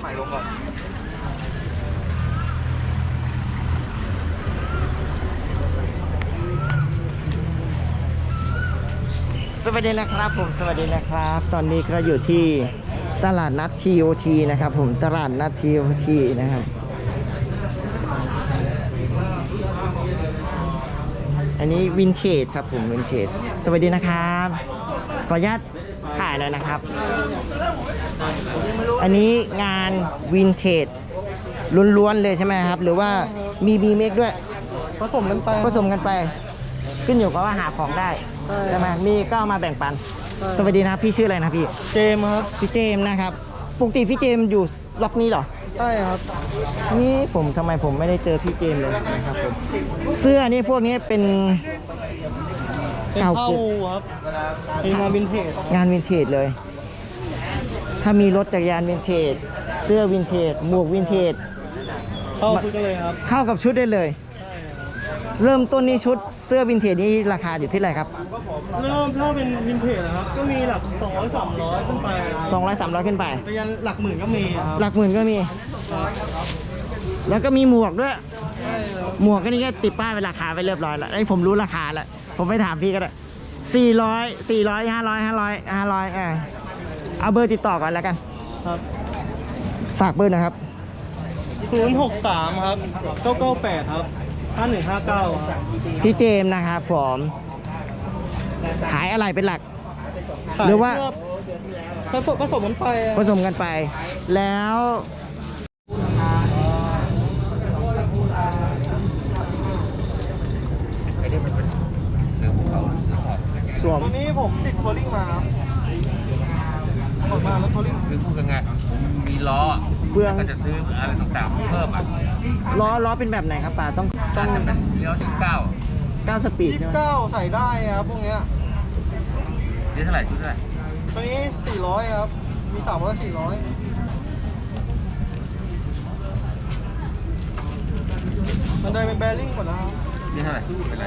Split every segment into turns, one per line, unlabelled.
ใหม่ลงก่อน
สวัสดีนะครับ ผมสวัสดีนะครับ ตอนนี้ก็อยู่ที่ตลาดนัด TOT นะครับ ผมตลาดนัด TOT นะครับ อันนี้วินเทจครับผมวินเทจสวัสดีนะครับ ขออนุญาตถ่ายหน่อยนะครับ อันนี้งานวินเทจล้วนๆเลยใช่ไหมครับ หรือว่ามีบีเมกด้วย
ผสมกันไป
ผสมกันไป ขึ้นอยู่กับว่าหาของได้
ใช่
ใช่ไหมมีก็เอามาแบ่งปัน
ใช่
สวัสดีนะครับพี่ชื่ออะไรนะพี่
เจมส์ครับ
พี่เจมส์นะครับปกติพี่เจมส์อยู่ล็อกนี้เหรอ
ใช่ครับ
นี่ผมทำไมผมไม่ได้เจอพี่เจมส์เลยนะครับผมเสื้อนี่พวกนี้เป็น
เป็น
เก่า
เข้า
เก็บ
ครับเป็นงานวินเทจ
งานวินเทจเลย ถ้ามีรถจักรยานวินเทจ เสื้อวินเทจ หมวกวินเทจ
เข้าคุยกันเลยครับ
เข้ากับชุดได้เลย เริ่มต้นนี้ชุดเสื้อวินเทจนี้ราคาอยู่ที่เท่าไหร่ครับ
เริ่มถ้าเป็นวินเทจนะครับ ก็มีหลัก200 300ขึ้นไป
200 300 ขึ้นไป
ไปยันหลักหมื่นก็มีครับ
หลักหมื่นก็มี แล้วก็มีหมวกด้วย
ใช่ครับ
หมวกก็นี่ก็ติดป้ายเป็นราคาไปเรียบร้อยแล้วไอ้ยผมรู้ราคาแล้ว ผมไปถามพี่ก็ได้สี่ร้อยสี่ร้อยห้าร้อยห้าร้อยห้าร้อยอ่าเอาเบอร์ติดต่อก่อนแล้วกัน
ครับ
ฝากเบอร์นะครับ
063ครับ998ครับ5159ครับ
พี่เจมส์นะครับผมขายอะไรเป็นหลัก หรือว่า
ผสมผสมกันไปอะ
ผสมกันไป แล้ว สวม
วันนี้ผมติดโทรลิ่งมาครับหมดมาแล้วโทรลิ่ง
คือพูดยังไงมีล้อ
เฟือง
ก็จะซื้ออะไรต่างๆเพิ่มอะ
ล้อล้อเป็นแบบไหนครับป่าต้องต้
น่า
อง
จะเป็นเลี้ยวที่เก้า
9สปีด
ยี่
ใช่
สิ
ไห
บ
ม
เก้าใส่ได้ครับพวกเนี้ย
เลี้ยวเท่าไหร่ชุดเท่าไหร่
ตัวนี้400ครับ มี3ามร้อยสี่ร้อยมันได้เป็นแบริ่งก่อนนะครับ
เลี้ยวเท่าไหร่เป็นไร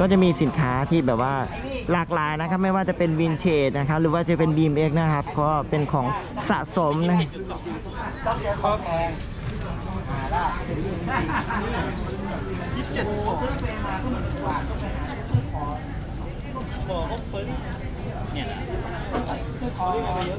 ก็
จะมีสินค้าที่แบบว่าหลากหลายนะครับ ไม่ว่าจะเป็นวินเทจนะครับ หรือว่าจะเป็น BMX นะครับ ก็เป็นของสะสมนะ
ครับยี่สิบเจ็ดบอกเขาเปิ้ลเนี่ยนะเขาเรียกอะไรเยอะ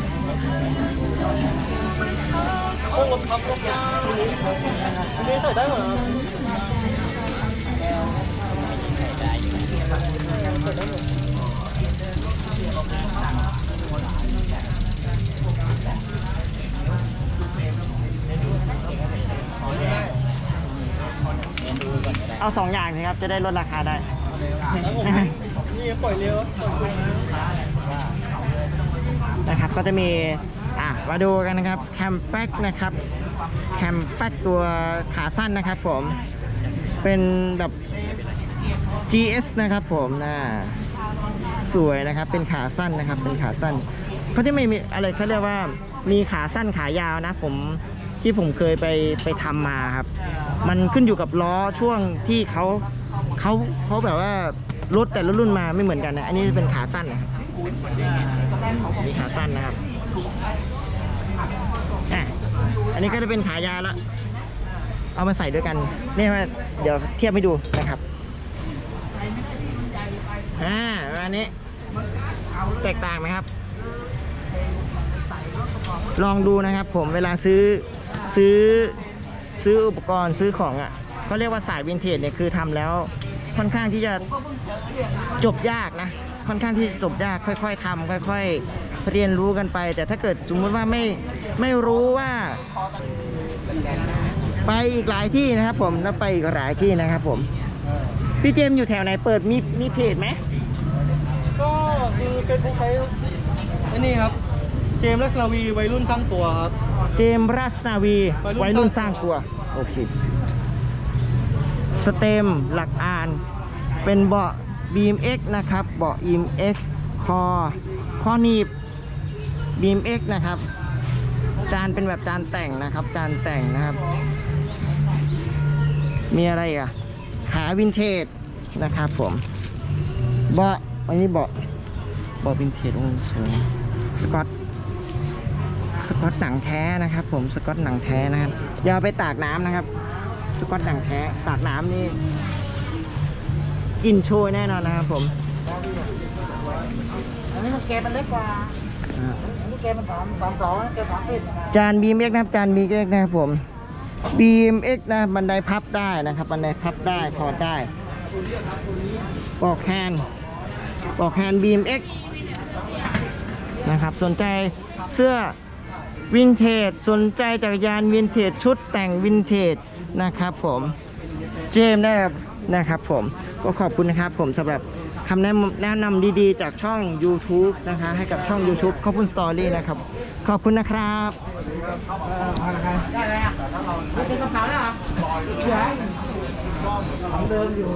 ได้เหรอใส่ได้หมด
เอาสองอย่างสิครับ จะได้ลดราคาได้
แล้วนี่ปล่อยเร็วปล่อยเร็ว นะ
ครับ ก็จะมีอะมาดูกันนะครับแคมแป๊กนะครับแคมแป๊กตัวขาสั้นนะครับผมเป็นแบบ GS นะครับผมนะสวยนะครับเป็นขาสั้นนะครับเป็นขาสั้นเขาจะไม่มีอะไรเขาเรียกว่ามีขาสั้นขายาวนะผมที่ผมเคยไปไปทำมาครับ มันขึ้นอยู่กับล้อช่วงที่เขาเขาเขาแบบว่า รถแต่ละรุ่นมาไม่เหมือนกันนะ อันนี้เป็นขาสั้นนะครับนี่ขาสั้นนะครับอะอันนี้ก็จะเป็นขายาล้วเอามาใส่ด้วยกันนี่มาเดี๋ยวเทียบให้ดูนะครับอ่าประมาณนี้แตกต่างไหมครับ ลองดูนะครับผมเวลาซื้อซื้อซื้ออุปกรณ์ซื้อของอะเขาเรียกว่าสายวินเทจเนี่ยคือทำแล้ว ค่อนข้างที่จะจบยากนะ ค่อนข้างที่จะจบยากค่อย ๆทำค่อย ๆ เรียนรู้กันไป แต่ถ้าเกิดสมมุติว่าไม่ไม่รู้ว่า ไปอีกหลายที่นะครับ ผมแล้วไปอีกหลายที่นะครับผมพี่เจมส์อยู่แถวไหนเปิดมีมีเพจไหม
ก็คือเฟซบุ๊กใช้อันนี้ครับ เจมส์และสลาวีวัยรุ่นสร้างตัวครับ
เจมส์ราชนาวี
วั
วัย
ยรุ่
รุ่น
น
สร้างตัว โอเค สเต็มหลักอาน เป็นเบาะ BMX นะครับ เบาะ BMX คอ คอหนีบ BMX นะครับ จานเป็นแบบจานแต่งนะครับ จานแต่งนะครับ มีอะไรอะ ขาวินเทจนะครับผม เบาะ อันนี้เบาะ เบาะวินเทจโอ้สวยสกอตสกอตหนังแท้นะครับ ผมสกอตหนังแท้นะครับอย่าเอไปตากน้ำนะครับ สกอตหนังแท้ตากน้ำนี่ กลินโชยแน่นอนนะครับผม
อันนี้มันเกมมันเล็กกว่า
อ่า
อันนี้เกมมันสามสามสองเกมสามสิบ
จาน BMX นะครับจาน BMX นะครับผม BMX นะบันไดพับได้นะครับ บันไดพับได้ถอดได้ปลอกแฮนด์ปลอกแฮนด์ BMX นะครับ สนใจเสื้อวินเทจสนใจจักรยานวินเทจชุดแต่งวินเทจนะครับผม เจมส์ได้ครับ นะครับผมก็ขอบคุณนะครับผมสำหรับคำแนะนำแนะนำดีๆ จากช่อง YouTube นะคะ ให้กับช่อง YouTube ขอบคุณสตอรี่นะครับ ขอบคุณนะครับ
ได้เลยอะเป็นกระเป๋าแล้วเหรอยู่